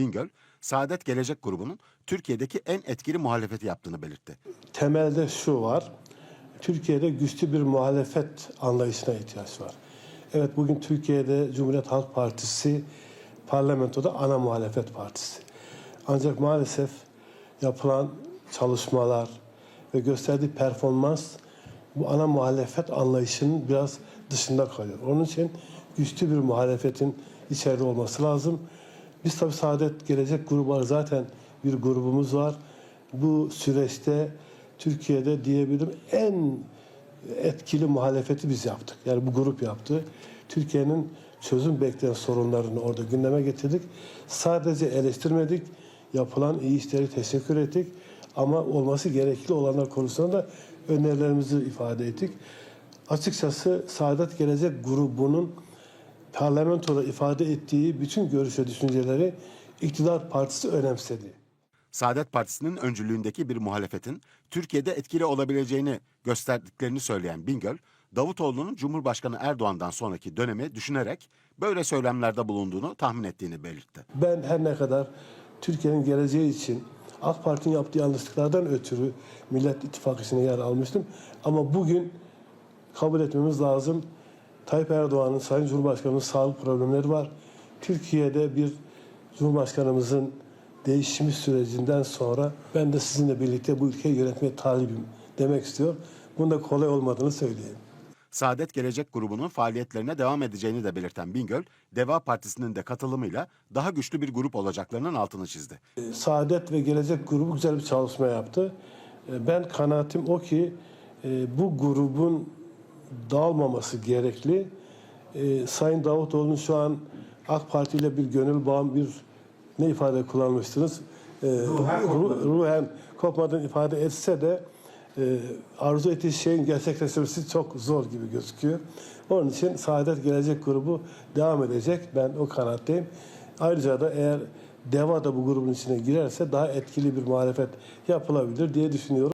Bingöl, Saadet Gelecek grubunun Türkiye'deki en etkili muhalefeti yaptığını belirtti. temelde şu var. Türkiye'de güçlü bir muhalefet anlayışına ihtiyaç var. Evet bugün Türkiye'de Cumhuriyet Halk Partisi parlamentoda ana muhalefet partisi. Ancak maalesef yapılan çalışmalar ve gösterdiği performans bu ana muhalefet anlayışının biraz dışında kalıyor. Onun için güçlü bir muhalefetin içeride olması lazım. Biz tabii Saadet Gelecek grubu var. Zaten bir grubumuz var. Bu süreçte Türkiye'de diyebilirim en etkili muhalefeti biz yaptık. Yani bu grup yaptı. Türkiye'nin çözüm bekleyen sorunlarını orada gündeme getirdik. Sadece eleştirmedik. Yapılan iyi işleri teşekkür ettik. Ama olması gerekli olanlar konusunda da önerilerimizi ifade ettik. Açıkçası Saadet Gelecek grubunun parlamentoda ifade ettiği bütün görüş ve düşünceleri iktidar partisi önemsedi. Saadet Partisi'nin öncülüğündeki bir muhalefetin Türkiye'de etkili olabileceğini gösterdiklerini söyleyen Bingöl, Davutoğlu'nun Cumhurbaşkanı Erdoğan'dan sonraki dönemi düşünerek böyle söylemlerde bulunduğunu tahmin ettiğini belirtti. Ben her ne kadar Türkiye'nin geleceği için AK Parti'nin yaptığı yanlışlıklardan ötürü Millet İttifakı içine yer almıştım. Ama bugün kabul etmemiz lazım. Tayyip Erdoğan'ın, Sayın Cumhurbaşkanı'nın sağlık problemleri var. Türkiye'de bir Cumhurbaşkanımızın değişimi sürecinden sonra ben de sizinle birlikte bu ülkeyi yönetmeye talibim demek istiyor. Bunun da kolay olmadığını söyleyeyim. Saadet Gelecek grubunun faaliyetlerine devam edeceğini de belirten Bingöl, Deva Partisi'nin de katılımıyla daha güçlü bir grup olacaklarının altını çizdi. Saadet ve Gelecek grubu güzel bir çalışma yaptı. E, Ben kanaatim o ki e, bu grubun dağılmaması gerekli. E, Sayın Davutoğlu'nun şu an AK Parti ile bir gönül bağım bir ne ifade kullanmıştınız? E, ruhen, ruhen kopmadan ifade etse de e, arzu ettiği şeyin gerçekleşmesi çok zor gibi gözüküyor. Onun için Saadet Gelecek grubu devam edecek. Ben o kanaatteyim. Ayrıca da eğer DEVA da bu grubun içine girerse daha etkili bir muhalefet yapılabilir diye düşünüyorum.